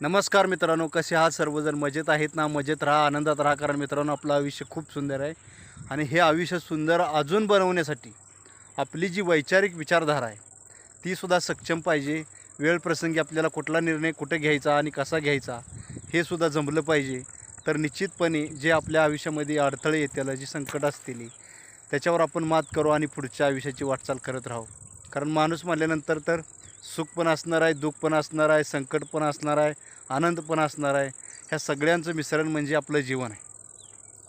नमस्कार मित्रांनो कसे आहात सर्वजण? मजेत आहेत ना? मजेत राहा आनंदात राहा कारण मित्रांनो आपलं आयुष्य खूप सुंदर आहे. आणि हे आयुष्य सुंदर अजून बनवण्यासाठी आपली जी वैचारिक विचारधारा आहे ती सुद्धा सक्षम पाहिजे. वेळ प्रसंगी आपल्याला कुठला निर्णय कुठे घ्यायचा आणि कसा घ्यायचा हे सुद्धा जमलं पाहिजे. तर निश्चितपणे जे आपल्या आयुष्यामध्ये अडथळे येतील जी संकट असतील त्याच्यावर आपण मात करू आणि पुढच्या आयुष्याची वाटचाल करत राहू. कारण माणूस म्हणल्यानंतर तर सुख पण असणार आहे दुःख पण असणार आहे संकट पण असणार आहे आनंद पण असणार आहे. ह्या सगळ्यांचं मिश्रण म्हणजे आपलं जीवन आहे.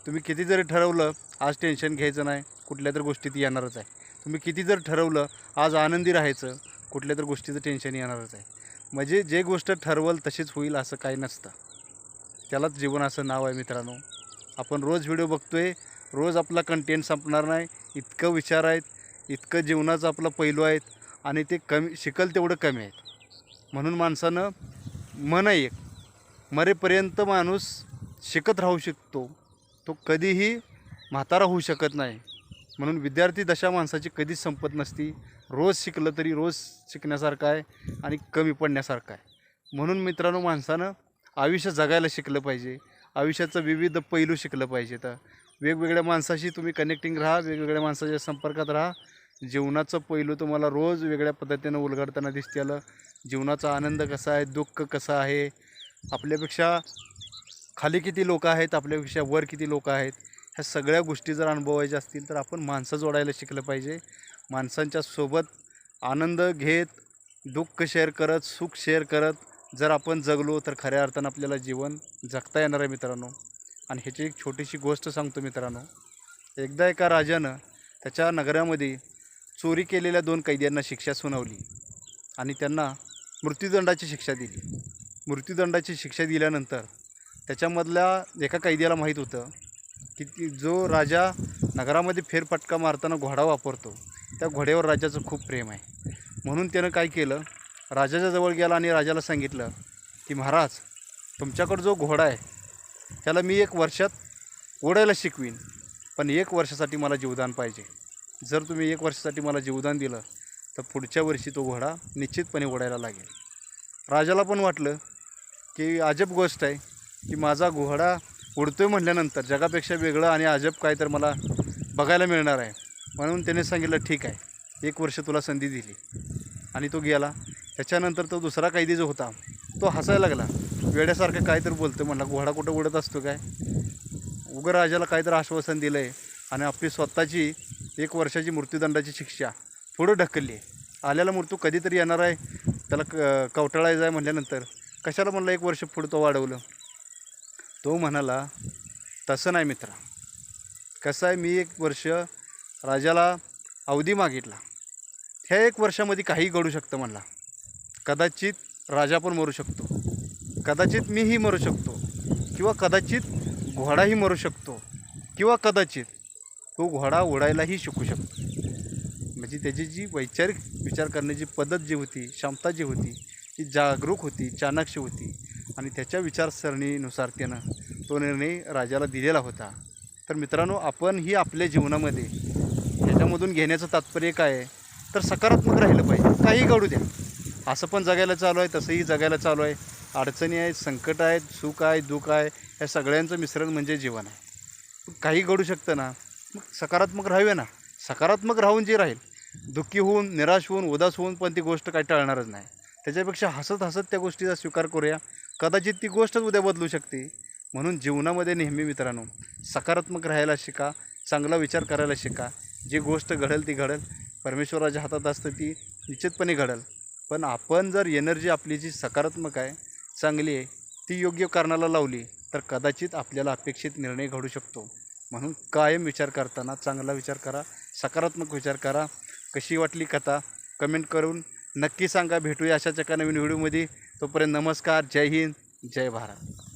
तुम्ही किती जरी ठरवलं आज टेन्शन घ्यायचं नाही कुठल्या तर गोष्टीत येणारच आहे. तुम्ही किती जर ठरवलं आज आनंदी राहायचं कुठल्या तर गोष्टीचं टेन्शन येणारच आहे. म्हणजे जे गोष्ट ठरवल तशीच होईल असं काही नसतं. त्यालाच जीवन असं नाव आहे मित्रांनो. आपण रोज व्हिडिओ बघतोय रोज आपला कंटेंट संपणार नाही इतकं विचार आहेत इतकं जीवनाचं आपलं पैलू आहेत आणि ते कमी शिकल तेवढं कमी आहेत. म्हणून माणसानं मन एक मरेपर्यंत माणूस शिकत राहू शकतो तो कधीही म्हातारा होऊ शकत नाही. म्हणून विद्यार्थी दशा माणसाची कधीच संपत नसती. रोज शिकलं तरी रोज शिकण्यासारखं आहे आणि कमी पडण्यासारखं आहे. म्हणून मित्रांनो माणसानं आयुष्य जगायला शिकलं पाहिजे. आयुष्याचं विविध पैलू शिकलं पाहिजे तर वेगवेगळ्या माणसाशी तुम्ही कनेक्टिंग राहा वेगवेगळ्या माणसाच्या संपर्कात राहा. जीवनाचं पैलू तुम्हाला रोज वेगळ्या पद्धतीनं उलगडताना दिसतेलं जीवनाचा आनंद कसा आहे दुःख कसं आहे? आपल्यापेक्षा खाली किती लोक आहेत आपल्यापेक्षा वर किती लोक आहेत? ह्या सगळ्या गोष्टी जर अनुभवायच्या असतील तर आपण माणसं जोडायला शिकलं पाहिजे. माणसांच्या सोबत आनंद घेत दुःख शेअर करत सुख शेअर करत जर आपण जगलो तर खऱ्या अर्थानं आपल्याला जीवन जगता येणार आहे मित्रांनो. आणि ह्याची एक छोटीशी गोष्ट सांगतो मित्रांनो. एकदा एका राजानं त्याच्या नगरामध्ये चोरी केलेल्या दोन कैद्यांना शिक्षा सुनावली आणि त्यांना मृत्यूदंडाची शिक्षा दिली. मृत्यूदंडाची शिक्षा दिल्यानंतर त्याच्यामधल्या एका कैद्याला माहीत होतं की ती जो राजा नगरामध्ये फेरफटका मारताना घोडा वापरतो त्या घोड्यावर राजाचं खूप प्रेम आहे. म्हणून त्यानं काय केलं? राजाच्या जवळ गेला आणि राजाला सांगितलं की महाराज तुमच्याकडं जो घोडा आहे त्याला मी एक वर्षात ओढायला शिकवीन पण एक वर्षासाठी मला जीवदान पाहिजे. जर तुम्ही एक वर्षासाठी मला जीवदान दिलं तर पुढच्या वर्षी तो घोडा निश्चितपणे ओढायला लागेल. राजाला पण वाटलं की अजब गोष्ट आहे की माझा घोडा उडतोय म्हटल्यानंतर जगापेक्षा वेगळं आणि अजब काय तर मला बघायला मिळणार आहे. म्हणून त्याने सांगितलं ठीक आहे एक वर्ष तुला संधी दिली. आणि तो गेला. त्याच्यानंतर तो दुसरा कैदी जो होता. तो हसायला लागला. वेड्यासारखं काय तर बोलतो म्हणला घोडा कुठं उडत असतो काय? उगं राजाला काहीतरी आश्वासन दिलं आहे आणि आपली स्वतःची एक वर्षाची मृत्यूदंडाची शिक्षा. पुढं ढकलली. आहे आलेला मृत्यू कधीतरी येणार आहे? त्याला क कवटाळायचं आहे म्हटल्यानंतर कशाला म्हणलं एक वर्ष पुढं तो वाढवलं? तो म्हणाला तसं नाही मित्रा. कसं आहे मी एक वर्ष राजाला अवधी मागितला. ह्या एक वर्षामध्ये काही घडू शकतं म्हणला. कदाचित राजा पण मरू शकतो. कदाचित मीही मरू शकतो. किंवा कदाचित घोडाही मरू शकतो. किंवा कदाचित तो घोडा ओढायलाही शिकू शकतो. म्हणजे त्याची जी वैचारिक विचार करण्याची पद्धत जी होती क्षमता जी होती ती जागरूक होती चाणाक्ष होती आणि त्याच्या विचारसरणीनुसार त्यानं तो निर्णय राजाला दिलेला होता. तर मित्रांनो आपण ही आपल्या जीवनामध्ये ह्याच्यामधून घेण्याचं तात्पर्य काय आहे? तर सकारात्मक राहिलं पाहिजे. काही घडू द्या. असं पण जगायला चालू आहे तसंही जगायला चालू आहे. अडचणी आहेत संकट आहेत सुख आहे दुःख आहे या सगळ्यांचं मिश्रण म्हणजे जीवन आहे. काही घडू शकतं ना? मग सकारात्मक राहावे ना. सकारात्मक राहून जे राहील दुःखी होऊन निराश होऊन उदास होऊन पण ती गोष्ट काही टाळणारच नाही. त्याच्यापेक्षा हसत हसत त्या गोष्टीचा स्वीकार करूया. कदाचित ती गोष्टच उद्या बदलू शकते. म्हणून जीवनामध्ये नेहमी मित्रांनो सकारात्मक राहायला शिका चांगला विचार करायला शिका. जी गोष्ट घडेल ती घडेल. परमेश्वराच्या हातात असतं ती निश्चितपणे घडेल. पण आपण जर एनर्जी आपली जी सकारात्मक आहे चांगली आहे ती योग्य कारणाला लावली तर कदाचित आपल्याला अपेक्षित निर्णय घडू शकतो. म्हणून कायम विचार करताना चांगला विचार करा सकारात्मक विचार करा. कशी वाटली कथा? कमेंट करून नक्की सांगा. भेटूया अशाच एका नवीन व्हिडिओमध्ये. तोपर्यंत नमस्कार. जय हिंद. जय भारत.